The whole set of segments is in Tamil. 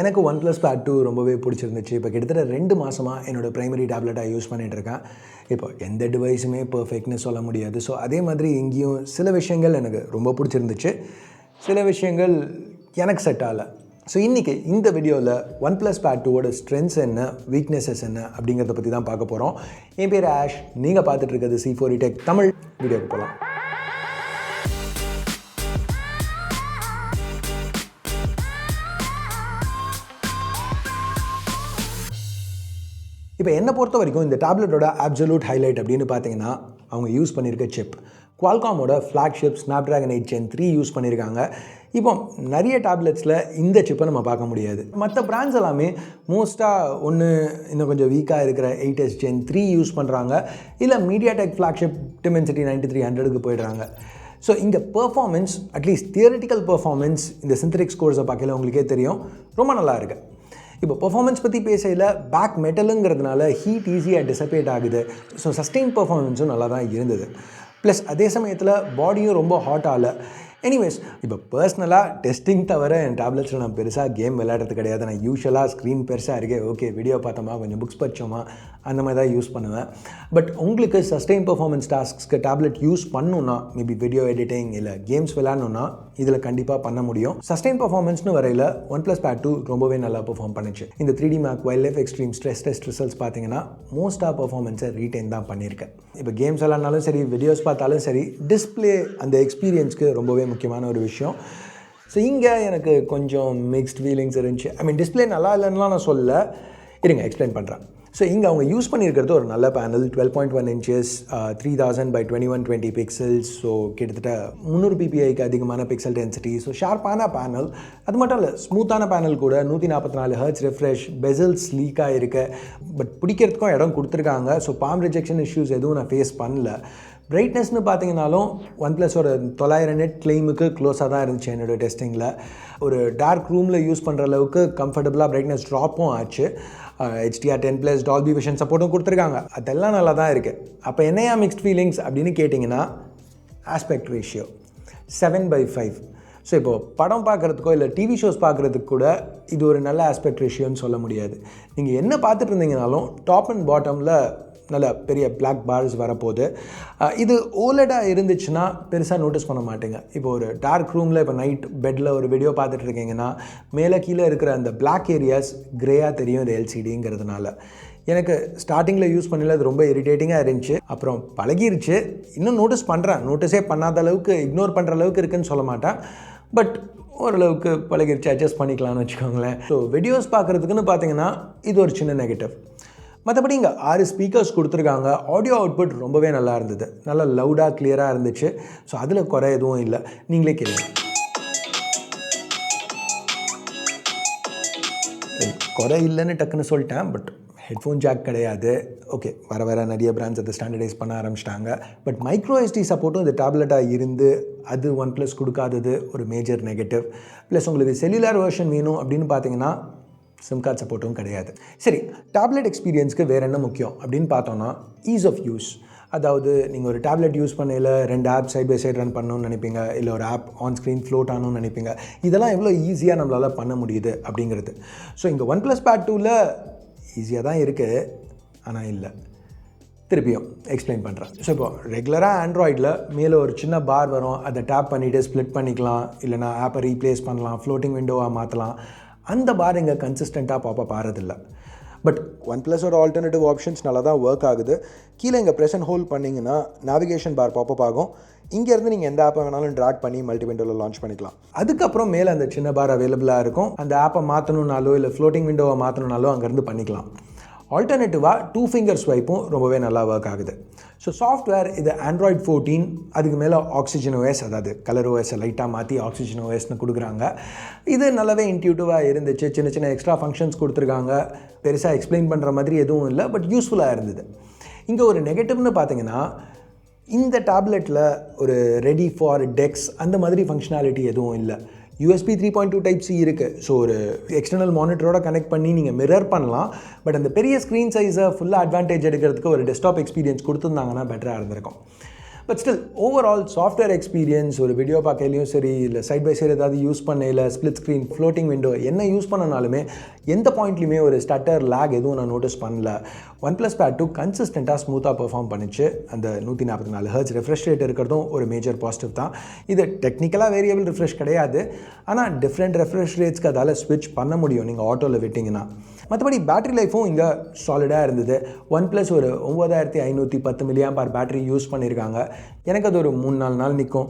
எனக்கு ஒன் ப்ளஸ் பேட் டூ ரொம்பவே பிடிச்சிருந்துச்சு. இப்போ கிட்டத்தட்ட ரெண்டு மாதமாக என்னோடய ப்ரைமரி டேப்லெட்டாக யூஸ் பண்ணிகிட்ருக்கேன் இப்போ எந்த டிவைஸுமே பர்ஃபெக்ட்னு சொல்ல முடியாது. ஸோ அதே மாதிரி இங்கேயும் சில விஷயங்கள் எனக்கு ரொம்ப பிடிச்சிருந்துச்சு. சில விஷயங்கள் எனக்கு செட் ஆகலை. ஸோ இன்றைக்கி இந்த வீடியோவில் ஒன் ப்ளஸ் பேட் டூவோட ஸ்ட்ரென்த்ஸ் என்ன வீக்னஸஸ் என்ன அப்படிங்கிறத பற்றி தான் பார்க்க போகிறோம் என் பேர் ஆஷ். நீங்கள் பார்த்துட்ருக்கிறது C four tech e Tamil வீடியோக்கு போகலாம் இப்போ என்னை பொறுத்த வரைக்கும் இந்த டேப்லெட்டோட அப்சல்யூட் ஹைலைட் அப்படின்னு பார்த்தீங்கன்னா அவங்க யூஸ் பண்ணியிருக்க chip குவால்காமோட flagship Snapdragon eight gen three use பண்ணியிருக்காங்க. இப்போ நிறைய டேப்லெட்ஸில் இந்த சிப்பை நம்ம பார்க்க முடியாது. மற்ற பிராண்ட்ஸ் எல்லாமே மோஸ்ட்டாக ஒன்று இன்னும் கொஞ்சம் வீக்காக இருக்கிற eight S gen three use பண்ணுறாங்க இல்லை MediaTek flagship Dimensity ninety three ஹண்ட்ரடுக்கு போயிடுறாங்க. ஸோ இங்கே performance at least theoretical performance இந்த சிந்தரிக் ஸ்கோர்ஸை பார்க்கல உங்களுக்கே தெரியும். ரொம்ப நல்லா இருக்குது இப்போ பெர்ஃபார்மன்ஸ் பற்றி பேசையில் பேக் மெட்டலுங்கிறதுனால ஹீட் ஈஸியாக டிசப்பேட் ஆகுது. ஸோ சஸ்டெயின் பெர்ஃபார்மன்ஸும் நல்லா தான் இருந்தது. ப்ளஸ் அதே சமயத்தில் பாடியும் ரொம்ப ஹாட் ஆகல எனிவேஸ் இப்போ பர்சனலாக டெஸ்டிங் தவிர என் டேப்லெட்ஸில் நான் பெருசாக கேம் விளையாடுறது கிடையாது. நான் யூஸ்வலாக ஸ்க்ரீன் பெருசாக இருக்கே. ஓகே வீடியோ பார்த்தோமா? கொஞ்சம் புக்ஸ் படித்தோமா அந்த மாதிரி தான் யூஸ் பண்ணுவேன். பட் உங்களுக்கு சஸ்டெயின் பர்ஃபார்மன்ஸ் டாஸ்க்ஸ்க்கு டேப்லெட் யூஸ் பண்ணணுன்னா மேபி வீடியோ எடிட்டிங் இல்லை கேம்ஸ் விளையாடணுன்னா இதில் கண்டிப்பாக பண்ண முடியும். சஸ்டெயின் பர்ஃபார்மன்ஸ்னு வரையில் ஒன் ப்ளஸ் பேட் டூ ரொம்பவே நல்லா பெர்ஃபார்ம் பண்ணுச்சு. இந்த three D Mark wild life extreme stress test results பார்த்தீங்கன்னா மோஸ்ட்டாக பர்ஃபார்மன்ஸை ரீட்டைன் தான் பண்ணியிருக்கேன் இப்போ கேம்ஸ் விளாட்னாலும் சரி வீடியோஸ் பார்த்தாலும் சரி டிஸ்பிளே அந்த எக்ஸ்பீரியன்ஸ்க்கு ரொம்பவே முக்கியமான ஒரு விஷயம். ஸோ இங்கே எனக்கு கொஞ்சம் மிக்ஸ்ட் ஃபீலிங்ஸ் இருந்துச்சு. ஐ மீன் டிஸ்பிளே நல்லா இல்லைன்னுலாம் நான் சொல்ல இருங்க எக்ஸ்பிளைன் பண்ணுறேன் ஸோ இங்கே அவங்க யூஸ் பண்ணியிருக்கிறது ஒரு நல்ல panel twelve point one inches three thousand by twenty one twenty pixels so கிட்டத்தட்ட முந்நூறு பிபிஐக்கு அதிகமான பிக்சல் டென்சிட்டி ஸோ ஷார்ப்பான பேனல் அது மட்டும் இல்லை ஸ்மூத்தான பேனல் கூட நூற்றி நாற்பத்தி நாலு ஹர்ட்ஸ் ரெஃப்ரெஷ் பெசல்ஸ் லீக்காக இருக்க பட் பிடிக்கிறதுக்கும் இடம் கொடுத்துருக்காங்க. ஸோ பாம் ரிஜெக்ஷன் இஷ்யூஸ் எதுவும் நான் ஃபேஸ் பண்ணல. பிரைட்னஸ்னு பார்த்தீங்கனாலும் ஒன் ப்ளஸ் ஒரு தொள்ளாயிரம் நெட் கிளைமுக்கு க்ளோஸாக தான் இருந்துச்சு என்னோடய டெஸ்டிங்கில் ஒரு டார்க் ரூமில் யூஸ் பண்ணுற அளவுக்கு கம்ஃபர்டபுளாக பிரைட்னஸ் ட்ராப்பும் ஆச்சு. HDR ten plus Dolby vision சப்போர்ட்டும் கொடுத்துருக்காங்க. அதெல்லாம் நல்லா தான் இருக்குது அப்போ என்னையா மிக்ஸ்ட் ஃபீலிங்ஸ் அப்படின்னு கேட்டிங்கன்னா aspect ratio seven by five so இப்போது படம் பார்க்குறதுக்கோ இல்லை டிவி ஷோஸ் பார்க்குறதுக்கு கூட இது ஒரு நல்ல ஆஸ்பெக்ட் ரேஷியோன்னு சொல்ல முடியாது. நீங்கள் என்ன பார்த்துட்டு இருந்தீங்கனாலும் டாப் அண்ட் பாட்டமில் நல்ல பெரிய பிளாக் பார்ஸ் வரப்போகுது. இது ஓலடாக இருந்துச்சுன்னா பெருசாக நோட்டீஸ் பண்ண மாட்டேங்க. இப்போ ஒரு டார்க் ரூமில் இப்போ நைட் பெட்டில் ஒரு வீடியோ பார்த்துட்டு இருக்கீங்கன்னா மேலே கீழே இருக்கிற அந்த பிளாக் ஏரியாஸ் க்ரேயாக தெரியும் இது எல்சிடிங்கிறதுனால எனக்கு ஸ்டார்டிங்கில் யூஸ் பண்ணல அது ரொம்ப இரிட்டேட்டிங்காக இருந்துச்சு. அப்புறம் பழகிருச்சு. இன்னும் நோட்டீஸ் பண்ணுறேன் நோட்டீஸே பண்ணாத அளவுக்கு இக்னோர் பண்ணுற அளவுக்கு இருக்குன்னு சொல்ல மாட்டேன். பட் ஓரளவுக்கு பழகிருச்சு அட்ஜஸ்ட் பண்ணிக்கலாம்னு வச்சுக்கோங்களேன். ஸோ வீடியோஸ் பார்க்குறதுக்குன்னு பார்த்தீங்கன்னா இது ஒரு சின்ன நெகட்டிவ் மற்றபடி இங்கே ஆறு ஸ்பீக்கர்ஸ் கொடுத்துருக்காங்க. ஆடியோ அவுட்புட் ரொம்பவே நல்லா இருந்தது. நல்லா லவுடாக கிளியராக இருந்துச்சு. ஸோ அதில் குறை எதுவும் இல்லை. நீங்களே கேளுங்க. குறை இல்லைன்னு டக்குன்னு சொல்லிட்டேன். பட் ஹெட்ஃபோன் ஜாக் கிடையாது. ஓகே வர வர நிறைய பிராண்ட்ஸ் அதை ஸ்டாண்டர்டைஸ் பண்ண ஆரம்பிச்சிட்டாங்க. பட் மைக்ரோ எஸ்டி சப்போர்ட்டும் இந்த டேப்லெட்டாக இருந்து அது ஒன் ப்ளஸ் கொடுக்காதது ஒரு மேஜர் நெகட்டிவ் ப்ளஸ் உங்களுக்கு செல்லுலார் வெர்ஷன் வேணும் அப்படின்னு பார்த்தீங்கன்னா சிம் கார்டு சப்போர்ட்டும் கிடையாது. சரி டேப்லெட் எக்ஸ்பீரியன்ஸ்க்கு வேறு என்ன முக்கியம்? அப்படின்னு பார்த்தோன்னா ஈஸ் ஆஃப் யூஸ் அதாவது நீங்கள் ஒரு டேப்லெட் யூஸ் பண்ணையில் ரெண்டு app side by side run பண்ணணும்னு நினைப்பீங்க. இல்லை ஒரு ஆப் ஆன் ஸ்க்ரீன் ஃப்ளோட் ஆகணும்னு நினைப்பீங்க. இதெல்லாம் எவ்வளோ ஈஸியாக நம்மளால் பண்ண முடியுது அப்படிங்கிறது. ஸோ இங்கே ஒன் ப்ளஸ் பேட் டூவில் ஈஸியாக தான் இருக்குது ஆனால் இல்லை. திருப்பியும் எக்ஸ்பிளைன் பண்ணுறேன் ஸோ இப்போ ரெகுலராக ஆண்ட்ராய்டில் மேலே ஒரு சின்ன பார் வரும். அதை டேப் பண்ணிவிட்டு ஸ்ப்ளிட் பண்ணிக்கலாம். இல்லைனா ஆப்பை ரீப்ளேஸ் பண்ணலாம். ஃப்ளோட்டிங் விண்டோவாக மாற்றலாம் அந்த பார் இங்கே கன்சிஸ்டண்ட்டாக பாப்பா பாரதில்லை பட் ஒன் ப்ளஸோட ஆல்டர்னேட்டிவ் ஆப்ஷன்ஸ் நல்லா தான் ஒர்க் ஆகுது. கீழே இங்கே அண்ட் ஹோல்ட் பண்ணிங்கன்னா நேவிகேஷன் பார் பாப்பப் ஆகும். இங்கேருந்து நீங்கள் எந்த ஆப்பை வேணாலும் ட்ராக் பண்ணி மல்டி விண்டோவில் லான்ச் பண்ணிக்கலாம். அதுக்கப்புறம் மேலே அந்த சின்ன பார் அவைலபிளாக இருக்கும். அந்த ஆப்பை மாற்றணுன்னாலோ இல்லை ஃப்ளோட்டிங் விண்டோவை மாற்றணுனாலோ அங்கேருந்து பண்ணிக்கலாம். ஆல்டர்னேட்டிவாக டூ ஃபிங்கர் ஸ்வைப்பும் ரொம்பவே நல்லா ஒர்க் ஆகுது. ஸோ சாஃப்ட்வேர் இது ஆண்ட்ராய்ட் ஃபோர்டீன் அதுக்கு மேலே ஆக்சிஜன் ஓஎஸ் அதாவது கலர் ஓஎஸை லைட்டாக மாற்றி ஆக்சிஜன் ஓஎஸ்னு கொடுக்குறாங்க. இது நல்லாவே இன்ட்யூட்டிவாக இருந்துச்சு. சின்ன சின்ன எக்ஸ்ட்ரா ஃபங்க்ஷன்ஸ் கொடுத்துருக்காங்க. பெருசாக எக்ஸ்பிளைன் பண்ணுற மாதிரி எதுவும் இல்லை பட் யூஸ்ஃபுல்லாக இருந்தது. இங்கே ஒரு நெகட்டிவ்னு பார்த்தீங்கன்னா இந்த டேப்லெட்டில் ஒரு ரெடி ஃபார் டெக்ஸ் அந்த மாதிரி ஃபங்க்ஷனாலிட்டி எதுவும் இல்லை. USB three point two type C இருக்குது ஸோ ஒரு எக்ஸ்டர்னல் மானிட்டரோட கனெக்ட் பண்ணி நீங்கள் மிரர் பண்ணலாம். பட் அந்த பெரிய ஸ்க்ரீன் சைஸை ஃபுல்லாக அட்வான்டேஜ் எடுக்கிறதுக்கு ஒரு டெஸ்க்டாப் எக்ஸ்பீரியன்ஸ் கொடுத்துருந்தாங்கன்னா பெட்டராக இருந்திருக்கும். But still overall software experience ஒரு வீடியோ பார்க்கலையும் சரி இல்லை சைட் பை சைடு ஏதாவது யூஸ் பண்ணல ஸ்ப்ளிட் ஸ்க்ரீன் ஃப்ளோட்டிங் விண்டோ என்ன யூஸ் பண்ணனாலுமே எந்த பாயிண்ட்லையுமே ஒரு ஸ்டட்டர் லேக் எதுவும் நான் நோட்டீஸ் பண்ணல. ஒன் ப்ளஸ் பேட் டூ கன்சிஸ்டண்ட்டாக ஸ்மூத்தாக பெர்ஃபார்ம் பண்ணிச்சு. அந்த நூற்றி நாற்பத்தி நாலு ஹர்ட்ஸ் ரெஃப்ரெஷ் ரேட் இருக்கிறதும் ஒரு மேஜர் பாசிட்டிவ் தான். இது டெக்னிக்கலாக வேரியபிள் ரிஃப்ரெஷ் கிடையாது. ஆனால் டிஃப்ரெண்ட் ரெஃப்ரெஷ் ரேட்ஸ்க்கு அதால் ஸ்விட்ச் பண்ண முடியும். நீங்கள் ஆட்டோவில் விட்டிங்கன்னா. மற்றபடி பேட்டரி லைஃபும் இங்கே சாலிடாக இருந்தது. ஒன் ப்ளஸ் ஒரு ஒம்பதாயிரத்தி ஐநூற்றி பத்து மில்லியாம் பார் பேட்டரி யூஸ் பண்ணியிருக்காங்க எனக்கு அது ஒரு மூணு நாலு நாள் நிற்கும்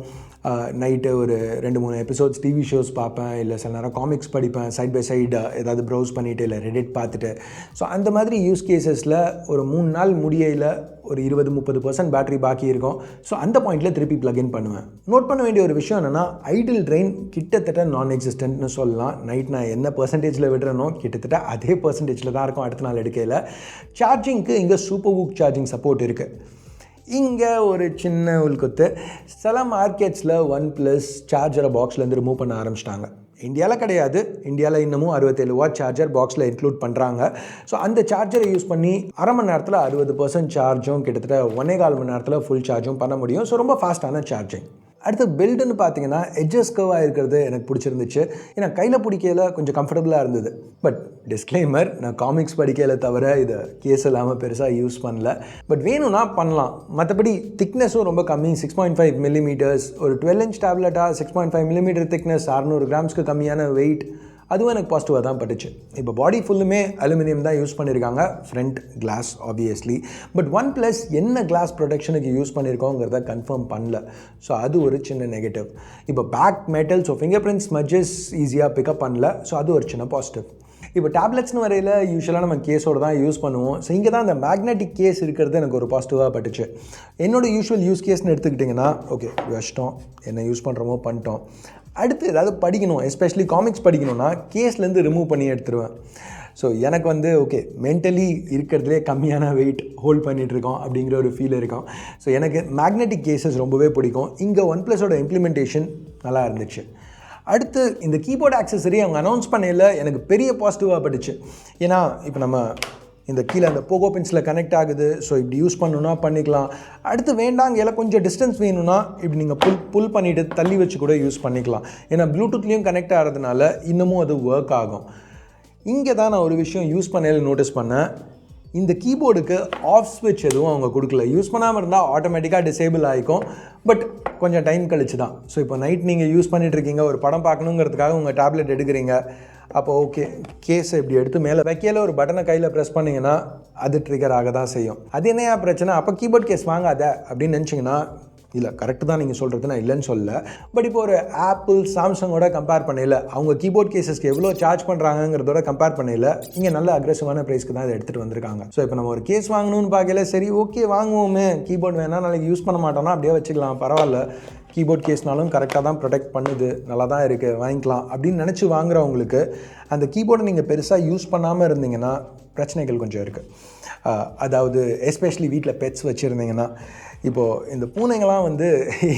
நைட்டு ஒரு ரெண்டு மூணு எபிசோட்ஸ் டிவி ஷோஸ் பார்ப்பேன் இல்லை சில நேரம் காமிக்ஸ் படிப்பேன் சைட் பை சைடு ஏதாவது ப்ரௌஸ் பண்ணிவிட்டு இல்லை ரெடிட் பார்த்துட்டு. ஸோ அந்த மாதிரி யூஸ் கேசஸில் ஒரு மூணு நாள் முடியையில் ஒரு இருபது முப்பது பர்சன்ட் பேட்டரி பாக்கி இருக்கும். ஸோ அந்த பாயிண்ட்டில் திருப்பி ப்ளக்இன் பண்ணுவேன். நோட் பண்ண வேண்டிய ஒரு விஷயம் என்னென்னா ஐடில் ட்ரெயின் கிட்டத்தட்ட நான் எக்ஸிஸ்டன்ட்னு சொல்லலாம். நைட் நான் என்ன பர்சன்டேஜில் விடுறனோ கிட்டத்தட்ட அதே பர்சன்டேஜில் தான் இருக்கும் அடுத்த நாள் எடுக்கையில். சார்ஜிங்க்கு இங்கே சூப்பர் ஊக் சார்ஜிங் சப்போர்ட் இருக்குது இங்கே ஒரு சின்ன உள்குத்து. சில மார்க்கெட்ஸில் ஒன் ப்ளஸ் சார்ஜரை பாக்ஸ்லேருந்து ரிமூவ் பண்ண ஆரம்பிச்சிட்டாங்க. இந்தியாவில் கிடையாது. இந்தியாவில் இன்னமும் அறுபத்தேழு வாட் சார்ஜர் பாக்ஸில் இன்க்ளூட் பண்ணுறாங்க ஸோ அந்த சார்ஜரை யூஸ் பண்ணி அரை மணி நேரத்தில் அறுபது பர்சன்ட் சார்ஜும் கிட்டத்தட்ட ஒன்னே கால் மணி நேரத்தில் ஃபுல் சார்ஜும் பண்ண முடியும். ஸோ ரொம்ப ஃபாஸ்ட்டான சார்ஜிங் அடுத்து பில்டுன்னு பார்த்தீங்கன்னா எட்ஜஸ் கர்வாக இருக்கிறது எனக்கு பிடிச்சிருந்துச்சு. ஏன்னா கையில் பிடிக்கையில் கொஞ்சம் கம்ஃபர்டபுளாக இருந்தது. பட் டிஸ்க்ளைமர் நான் காமிக்ஸ் படிக்கையில் தவிர இதை கேஸ் இல்லாமல் பெருசாக யூஸ் பண்ணல. பட் வேணும்னா பண்ணலாம். மற்றபடி திக்னஸும் ரொம்ப கம்மி. சிக்ஸ் பாயிண்ட் ஃபைவ் மில்லிமீட்டர்ஸ் ஒரு twelve inch டேப்லெட்டாக six point five millimeter thickness அறுநூறு கிராம்ஸ்க்கு கம்மியான வெயிட் அதுவும் எனக்கு பாசிட்டிவாக தான் பட்டுச்சு. இப்போ பாடி ஃபுல்லுமே அலுமினியம் தான் யூஸ் பண்ணியிருக்காங்க front glass obviously but OnePlus என்ன கிளாஸ் ப்ரொடெக்ஷனுக்கு யூஸ் பண்ணியிருக்கோங்கிறத கன்ஃபார்ம் பண்ணல. ஸோ அது ஒரு சின்ன நெகட்டிவ் இப்போ back metal so fingerprints smudges ஈஸியாக பிக்கப் பண்ணல. ஸோ அது ஒரு சின்ன பாசிட்டிவ் இப்போ டேப்லெட்ஸ்னு வரையில் யூஸ்வலாக நம்ம கேஸோடு தான் யூஸ் பண்ணுவோம். ஸோ இங்கே தான் அந்த மேக்னெட்டிக் கேஸ் இருக்கிறது எனக்கு ஒரு பாசிட்டிவாக பட்டுச்சு. என்னோடய யூஸ்வல் யூஸ் கேஸ்னு எடுத்துக்கிட்டிங்கன்னா ஓகே வச்சிட்டோம். என்ன யூஸ் பண்ணுறோமோ பண்ணிட்டோம். அடுத்து ஏதாவது படிக்கணும் எஸ்பெஷலி காமிக்ஸ் படிக்கணும்னா கேஸ்லேருந்து ரிமூவ் பண்ணி எடுத்துருவேன். ஸோ எனக்கு வந்து ஓகே மென்டலி இருக்கிறதுலே கம்மியான வெயிட் ஹோல்ட் பண்ணிகிட்டு இருக்கோம் அப்படிங்கிற ஒரு ஃபீல் இருக்கும். ஸோ எனக்கு மேக்னெட்டிக் கேசஸ் ரொம்பவே பிடிக்கும். இங்கே ஒன் ப்ளஸோட இம்ப்ளிமெண்டேஷன் நல்லா இருந்துச்சு. அடுத்து இந்த கீபோர்டு ஆக்சசரி அவங்க அனௌன்ஸ் பண்ணையில் எனக்கு பெரிய பாசிட்டிவாக பட்டுச்சு ஏன்னா இப்போ நம்ம இந்த கீழே அந்த போகோ பென்சில் கனெக்ட் ஆகுது. ஸோ இப்படி யூஸ் பண்ணணுன்னா பண்ணிக்கலாம். அடுத்து வேண்டாங்க கொஞ்சம் டிஸ்டன்ஸ் வேணும்னா இப்படி நீங்கள் புல் புல் பண்ணிவிட்டு தள்ளி வச்சு கூட யூஸ் பண்ணிக்கலாம். ஏன்னா ப்ளூடூத்லேயும் கனெக்ட் ஆகிறதுனால இன்னமும் அது ஒர்க் ஆகும். இங்கே தான் நான் ஒரு விஷயம் யூஸ் பண்ணையில் நோட்டீஸ் பண்ணேன். இந்த கீபோர்டுக்கு ஆஃப் ஸ்விட்ச் எதுவும் அவங்க கொடுக்கல. யூஸ் பண்ணாமல் இருந்தால் ஆட்டோமேட்டிக்காக டிசேபிள் ஆகிக்கும் பட் கொஞ்சம் டைம் கழிச்சு தான் ஸோ இப்போ நைட் நீங்கள் யூஸ் பண்ணிகிட்ருக்கீங்க ஒரு படம் பார்க்கணுங்கிறதுக்காக உங்கள் டேப்லெட் எடுக்கிறீங்க. அப்போ ஓகே கேஸை இப்படி எடுத்து மேலே வைக்கையில் ஒரு பட்டனை கையில் ப்ரெஸ் பண்ணிங்கன்னா அது ட்ரிகர் ஆக தான் செய்யும். அது என்னையா பிரச்சனை? அப்போ கீபோர்ட் கேஸ் வாங்காத அப்படின்னு நினச்சிங்கன்னா இல்லை கரெக்டு தான் நீங்கள் சொல்கிறது நான் இல்லைன்னு சொல்ல பட் இப்போ ஒரு ஆப்பிள் சாம்சங்கோட கம்பேர் பண்ணல அவங்க கீபோர்ட் கேசஸ்க்கு எவ்வளோ சார்ஜ் பண்ணுறாங்கிறதோட கம்பேர் பண்ணல இங்கே நல்ல அக்ரெசிவான ப்ரைஸ்க்கு தான் இதை எடுத்துகிட்டு வந்திருக்காங்க. ஸோ இப்போ நம்ம ஒரு கேஸ் வாங்கணும்னு பார்க்கல சரி ஓகே வாங்குவோமே கீபோர்ட் வேணால் நாளைக்கு யூஸ் பண்ண மாட்டோம்னா அப்படியே வச்சுக்கலாம் பரவாயில்ல. கீபோர்ட் கேஸ்னாலும் கரெக்டாக தான் ப்ரொடெக்ட் பண்ணுது. நல்லா தான் இருக்குது வாங்கிக்கலாம். அப்படின்னு நினச்சி வாங்குறவங்களுக்கு அந்த கீபோர்டை நீங்கள் பெருசாக யூஸ் பண்ணாமல் இருந்தீங்கன்னா பிரச்சனைகள் கொஞ்சம் இருக்குது அதாவது எஸ்பெஷலி வீட்டில் பெட்ஸ் வச்சுருந்தீங்கன்னா இப்போது இந்த பூனைங்கள்லாம் வந்து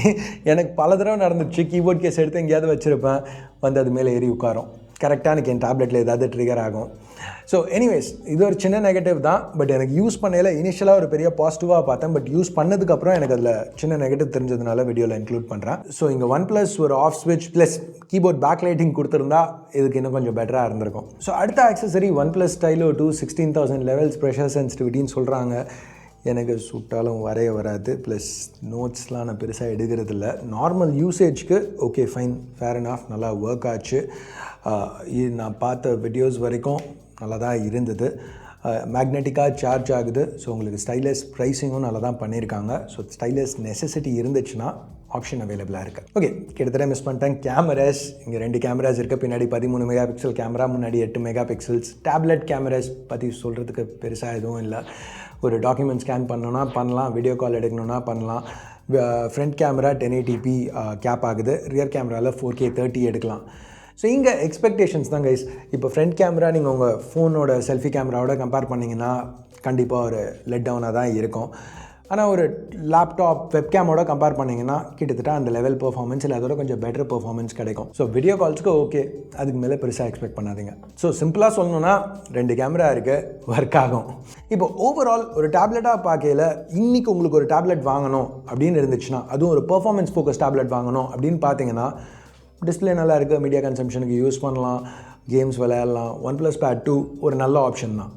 எனக்கு பல தடவை நடந்துச்சு. கீபோர்ட் கேஸ் எடுத்து எங்கேயாவது வச்சுருப்பேன். வந்து அது மேலே ஏறி உட்காரும். கரெக்டாக எனக்கு என் டேப்லெட்டில் ஏதாவது ட்ரிகர் ஆகும். ஸோ எனிவேஸ் இது ஒரு சின்ன நெகட்டிவ் தான். பட் எனக்கு யூஸ் பண்ணையில் இனிஷியலாக ஒரு பெரிய பாசிட்டிவாக பார்த்தேன். பட் யூஸ் பண்ணதுக்கப்புறம் எனக்கு அதில் சின்ன நெகட்டிவ் தெரிஞ்சதுனால வீடியோவில் இன்க்ளூட் பண்ணுறேன் ஸோ இங்கே ஒன் ப்ளஸ் ஒரு ஆஃப் ஸ்விட்ச் ப்ளஸ் கீபோர்ட் பேக் லைட்டிங் கொடுத்துருந்தா இதுக்கு இன்னும் கொஞ்சம் பெட்டராக இருந்திருக்கும். ஸோ அடுத்த accessory OnePlus stylo two sixteen thousand levels pressure சென்சிட்டிவிட்டின்னு சொல்கிறாங்க எனக்கு சுட்டாலும் வரைய வராது. ப்ளஸ் நோட்ஸ்லாம் நான் பெருசாக எடுக்கிறதில்ல. Normal யூசேஜ்க்கு okay fine fair and off நல்லா ஒர்க் ஆச்சு. நான் பார்த்த வீடியோஸ் வரைக்கும் நல்லா தான் இருந்தது மேக்னெட்டிக்காக சார்ஜ் ஆகுது. ஸோ உங்களுக்கு ஸ்டைலஸ் ப்ரைஸிங்கும் நல்லா தான் பண்ணியிருக்காங்க. ஸோ ஸ்டைலஸ் நெசசிட்டி இருந்துச்சுன்னா ஆப்ஷன் அவைலபிளாக இருக்குது ஓகே கிட்டத்தட்ட மிஸ் பண்ணிட்டேன். கேமராஸ் இங்கே ரெண்டு கேமராஸ் இருக்குது பின்னாடி பதிமூணு மெகா பிக்சல் கேமரா முன்னாடி எட்டு மெகா பிக்சல்ஸ் டேப்லெட் கேமராஸ் பற்றி சொல்கிறதுக்கு பெருசாக எதுவும் இல்லை. ஒரு டாக்குமெண்ட் ஸ்கேன் பண்ணோன்னா பண்ணலாம். வீடியோ கால் எடுக்கணுன்னா பண்ணலாம். Front camera ten eighty p cap ஆகுது. ரியர் கேமராவில் ஃபோர் கே தேர்ட்டி எடுக்கலாம். ஸோ இங்கே எக்ஸ்பெக்டேஷன்ஸ் தான் கைஸ் இப்போ ஃப்ரண்ட் கேமரா நீங்கள் உங்கள் ஃபோனோட செல்ஃபி கேமராவோட கம்பேர் பண்ணிங்கன்னா கண்டிப்பாக ஒரு லெட் டவுனாக தான் இருக்கும். ஆனால் ஒரு லேப்டாப் வெப்கேமோட கம்பேர் பண்ணிங்கன்னா கிட்டத்தட்ட அந்த லெவல் பெர்ஃபார்மன்ஸ் இல்லை அதோட கொஞ்சம் பெட்டர் பெர்ஃபார்மன்ஸ் கிடைக்கும். ஸோ வீடியோ கால்ஸ்க்கு ஓகே அதுக்கு மேலே பெருசாக எக்ஸ்பெக்ட் பண்ணாதீங்க. ஸோ சிம்பிளாக சொல்லணும்னா ரெண்டு கேமரா இருக்குது ஒர்க் ஆகும். இப்போ ஓவரால் ஒரு டேப்லெட்டாக பார்க்கையில் இன்றைக்கி உங்களுக்கு ஒரு டேப்லெட் வாங்கணும் அப்படின்னு இருந்துச்சுன்னா அதுவும் ஒரு பெர்ஃபார்மன்ஸ் ஃபோக்கஸ் டேப்லெட் வாங்கணும் அப்படின்னு பார்த்தீங்கன்னா டிஸ்பிளே நல்லா இருக்குது மீடியா கன்சம்ஷனுக்கு யூஸ் பண்ணலாம் கேம்ஸ் விளையாடலாம். ஒன் ப்ளஸ் பேட் டூ ஒரு நல்ல ஆப்ஷன் தான்.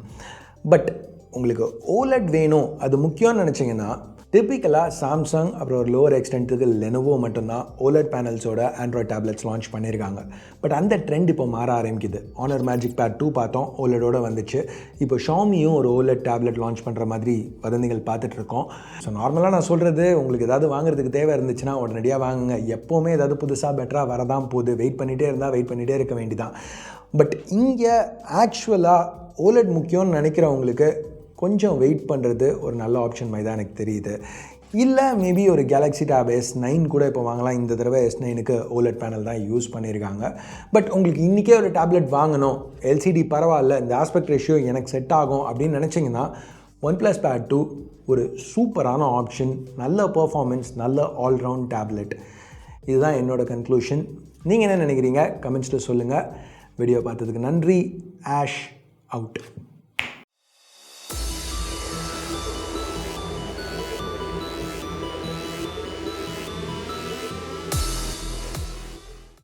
பட் உங்களுக்கு ஓலட் வேணும் அது முக்கியம்னு நினச்சிங்கன்னா டிப்பிக்கலாக சாம்சங் அப்புறம் ஒரு லோவர் எக்ஸ்டென்ட்டுக்கு லெனோவோ மட்டும்தான் ஓலட் பேனல்ஸோட ஆண்ட்ராய்ட் டேப்லெட்ஸ் லான்ச் பண்ணியிருக்காங்க. பட் அந்த ட்ரெண்ட் இப்போ மாற ஆரம்பிக்குது. ஆனர் மேஜிக் பேட் டூ பார்த்தோம். ஓலடோட வந்துச்சு. இப்போ ஷாமியும் ஒரு ஓலட் டேப்லெட் லான்ச் பண்ணுற மாதிரி வதந்திகள் பார்த்துட்ருக்கோம். ஸோ நார்மலாக நான் சொல்கிறது உங்களுக்கு ஏதாவது வாங்குறதுக்கு தேவை இருந்துச்சுன்னா உடனடியாக வாங்குங்க. எப்போவுமே ஏதாவது புதுசாக பெட்டராக வரதான் போகுது. வெயிட் பண்ணிகிட்டே இருந்தால் வெயிட் பண்ணிகிட்டே இருக்க வேண்டிதான் பட் இங்கே ஆக்சுவலாக ஓலட் முக்கியம்னு நினைக்கிறவங்களுக்கு கொஞ்சம் வெயிட் பண்ணுறது ஒரு நல்ல ஆப்ஷன் மாதிரி தான் எனக்கு தெரியுது. இல்லை மேபி ஒரு கேலக்ஸி டேப் எஸ் நைன் கூட இப்போ வாங்கலாம். இந்த தடவை எஸ் நைனுக்கு ஓலட் பேனல் தான் யூஸ் பண்ணியிருக்காங்க பட் உங்களுக்கு இன்றைக்கே ஒரு டேப்லெட் வாங்கணும். எல்சிடி பரவாயில்ல இந்த ஆஸ்பெக்ட் ரேஷியோ எனக்கு செட் ஆகும் அப்படின்னு நினச்சிங்கன்னா ஒன் ப்ளஸ் பேட் டூ ஒரு சூப்பரான ஆப்ஷன் நல்ல பர்ஃபார்மன்ஸ் நல்ல ஆல்ரவுண்ட் டேப்லெட் இதுதான் என்னோட கன்க்ளூஷன் நீங்கள் என்ன நினைக்கிறீங்க? கமெண்ட்ஸில் சொல்லுங்கள் வீடியோ பார்த்ததுக்கு நன்றி. Ash out